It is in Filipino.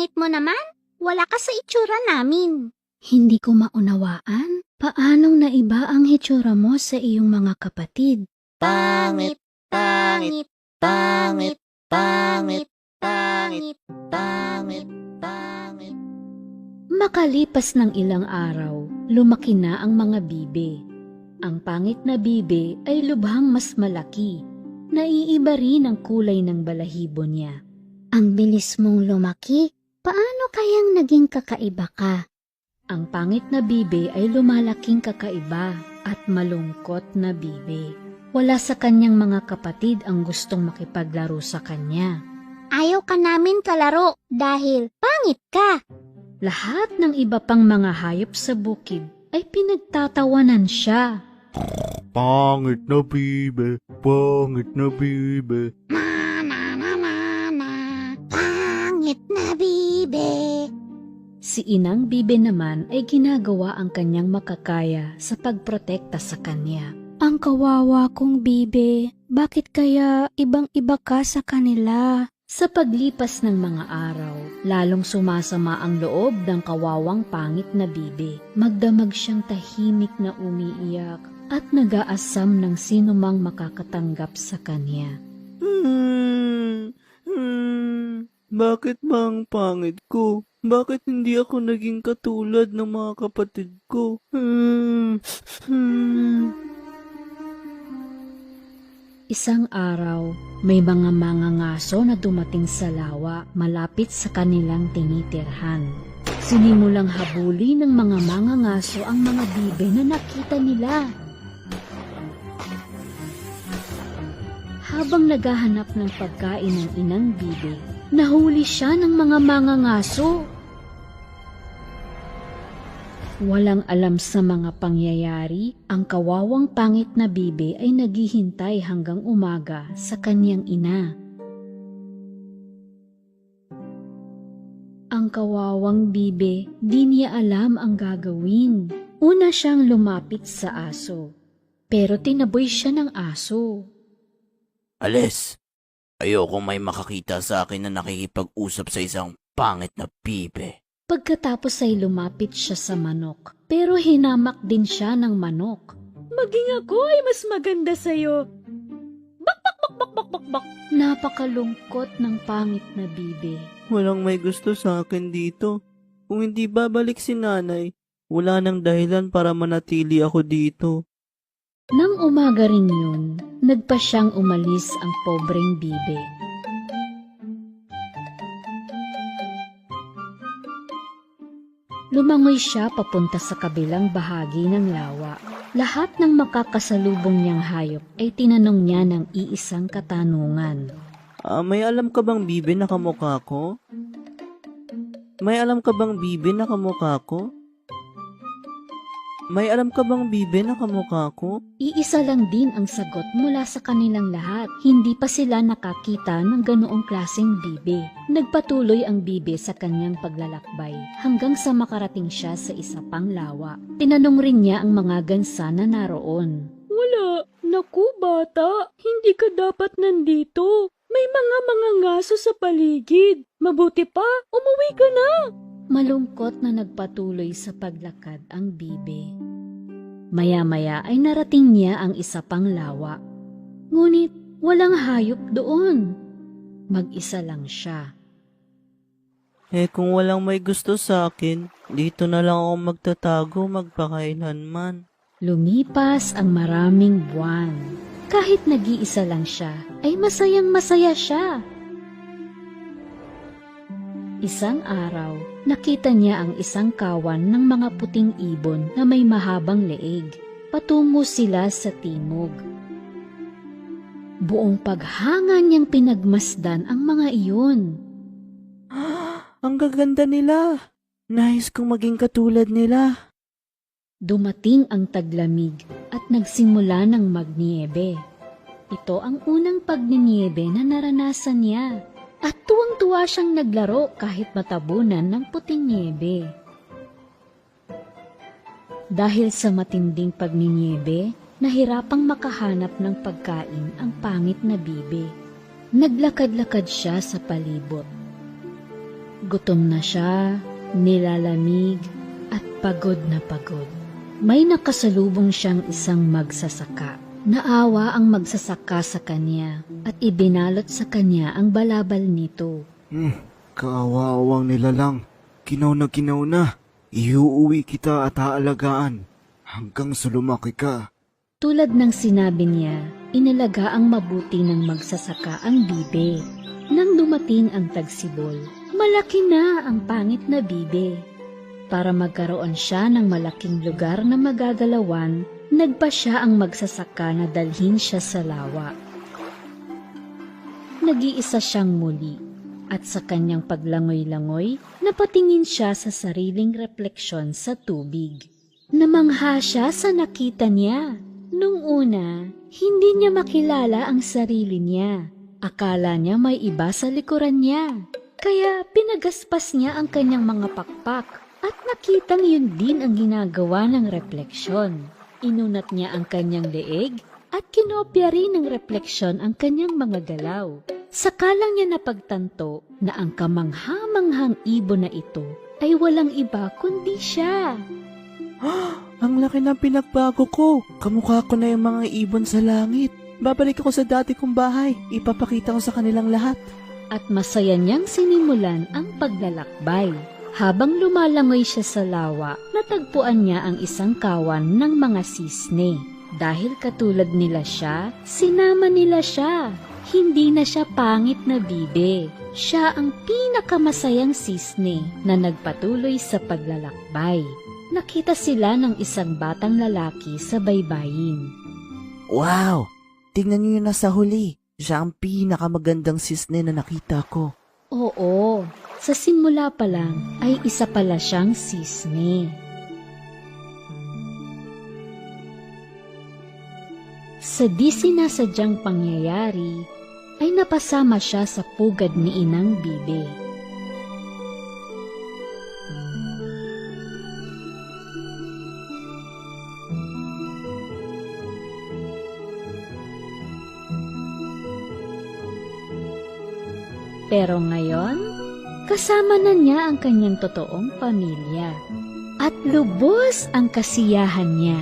pangit mo naman. Wala ka sa itsura namin. Hindi ko maunawaan. Paanong naiba ang hitsura mo sa iyong mga kapatid? Pangit, pangit, pangit, pangit, pangit, pangit, pangit. Makalipas ng ilang araw, lumaki na ang mga bibe. Ang pangit na bibe ay lubhang mas malaki. Naiiba rin ang kulay ng balahibo niya. Ang bilis mong lumaki. Paano kayang naging kakaiba ka? Ang pangit na bibe ay lumalaking kakaiba at malungkot na bibe. Wala sa kanyang mga kapatid ang gustong makipaglaro sa kanya. Ayaw ka namin kalaro dahil pangit ka. Lahat ng iba pang mga hayop sa bukid ay pinagtatawanan siya. Pangit na bibe, pangit na bibe. Bibe. Si Inang Bibe naman ay ginagawa ang kanyang makakaya sa pagprotekta sa kanya. Ang kawawa kong Bibe, bakit kaya ibang-iba ka sa kanila? Sa paglipas ng mga araw, lalong sumasama ang loob ng kawawang pangit na Bibe. Magdamag siyang tahimik na umiiyak at nag-aasam ng sinumang makakatanggap sa kanya. Hmm, hmm, bakit ba ang pangit ko? Bakit hindi ako naging katulad ng mga kapatid ko? Hmm, hmm. Isang araw, may mga mangangaso na dumating sa lawa malapit sa kanilang tinitirhan. Sinimulang habuli ng mga mangangaso ang mga bibe na nakita nila. Habang naghahanap ng pagkain ng inang bibe, nahuli siya ng mga mangangaso. Walang alam sa mga pangyayari, ang kawawang pangit na bibe ay naghihintay hanggang umaga sa kanyang ina. Ang kawawang bibe, di niya alam ang gagawin. Una siyang lumapit sa aso, pero tinaboy siya ng aso. Alis, ayokong may makakita sa akin na nakikipag-usap sa isang pangit na pibe. Pagkatapos ay lumapit siya sa manok, pero hinamak din siya ng manok. Maging ako ay mas maganda sa'yo. Bak, bak, bak, bak, bak, bak, bak. Napakalungkot ng pangit na bibe. Walang may gusto sa akin dito. Kung hindi babalik si nanay, wala nang dahilan para manatili ako dito. Nang umaga rin yun, nagpa siyang umalis ang pobreng bibe. Lumangoy siya papunta sa kabilang bahagi ng lawa. Lahat ng makakasalubong niyang hayop ay tinanong niya ng iisang katanungan. Ah, may alam ka bang bibe na kamukha ko? May alam ka bang bibe na kamukha ko? May alam ka bang bibe na kamukha ko? Iisa lang din ang sagot mula sa kanilang lahat. Hindi pa sila nakakita ng ganoong klaseng bibe. Nagpatuloy ang bibe sa kanyang paglalakbay hanggang sa makarating siya sa isa pang lawa. Tinanong rin niya ang mga gansa na naroon. Wala. Naku, bata. Hindi ka dapat nandito. May mga mga ngaso sa paligid. Mabuti pa, umuwi ka na. Malungkot na nagpatuloy sa paglakad ang bibe. Maya-maya ay narating niya ang isa pang lawa. Ngunit walang hayop doon. Mag-isa lang siya. Eh kung walang may gusto sa akin, dito na lang ako magtatago magpakailanman. Lumipas ang maraming buwan. Kahit nag-iisa lang siya, ay masayang masaya siya. Isang araw, nakita niya ang isang kawan ng mga puting ibon na may mahabang leeg. Patungo sila sa timog. Buong paghanga niyang pinagmasdan ang mga iyon. Ang gaganda nila! Nais kong maging katulad nila. Dumating ang taglamig at nagsimula ng magniebe. Ito ang unang pagniniebe na naranasan niya. At tuwang-tuwa siyang naglaro kahit matabunan ng puting niebe. Dahil sa matinding pagniniebe, nahirapang makahanap ng pagkain ang pangit na bibe. Naglakad-lakad siya sa palibot. Gutom na siya, nilalamig, at pagod na pagod. May nakasalubong siyang isang magsasaka. Naawa ang magsasaka sa kanya at ibinalot sa kanya ang balabal nito. Hmm, kaawawang nila lang. Kinaw na kinaw na. Iuuwi kita at aalagaan. Hanggang sa lumaki ka. Tulad ng sinabi niya, inalaga ang mabuti ng magsasaka ang bibe. Nang dumating ang tagsibol, malaki na ang pangit na bibe. Para magkaroon siya ng malaking lugar na magagalawan, nagpa siya ang magsasaka na dalhin siya sa lawa. Nag-iisa siyang muli at sa kanyang paglangoy-langoy, napatingin siya sa sariling refleksyon sa tubig. Namangha siya sa nakita niya. Nung una, hindi niya makilala ang sarili niya. Akala niya may iba sa likuran niya. Kaya pinagaspas niya ang kanyang mga pakpak at nakitang yun din ang ginagawa ng refleksyon. Inunat niya ang kanyang leeg at kinopya rin ng refleksyon ang kanyang mga galaw. Saka lang niya napagtanto na ang kamangha-manghang ibon na ito ay walang iba kundi siya. Ang laki ng pinagbago ko. Kamukha ko na yung mga ibon sa langit. Babalik ako sa dati kong bahay. Ipapakita ko sa kanilang lahat. at masaya niyang sinimulan ang paglalakbay. Habang lumalangoy siya sa lawa, natagpuan niya ang isang kawan ng mga sisne. Dahil katulad nila siya, sinama nila siya. Hindi na siya pangit na bibe. Siya ang pinakamasayang sisne na nagpatuloy sa paglalakbay. Nakita sila ng isang batang lalaki sa baybayin. Wow! Tingnan niyo yun nasa huli. Siya ang pinakamagandang sisne na nakita ko. Sa simula pa lang ay isa pala siyang sisne. Sa di sinasadyang pangyayari, ay napasama siya sa pugad ni Inang Bibe. Pero ngayon, kasama na niya ang kanyang totoong pamilya. At lubos ang kasiyahan niya.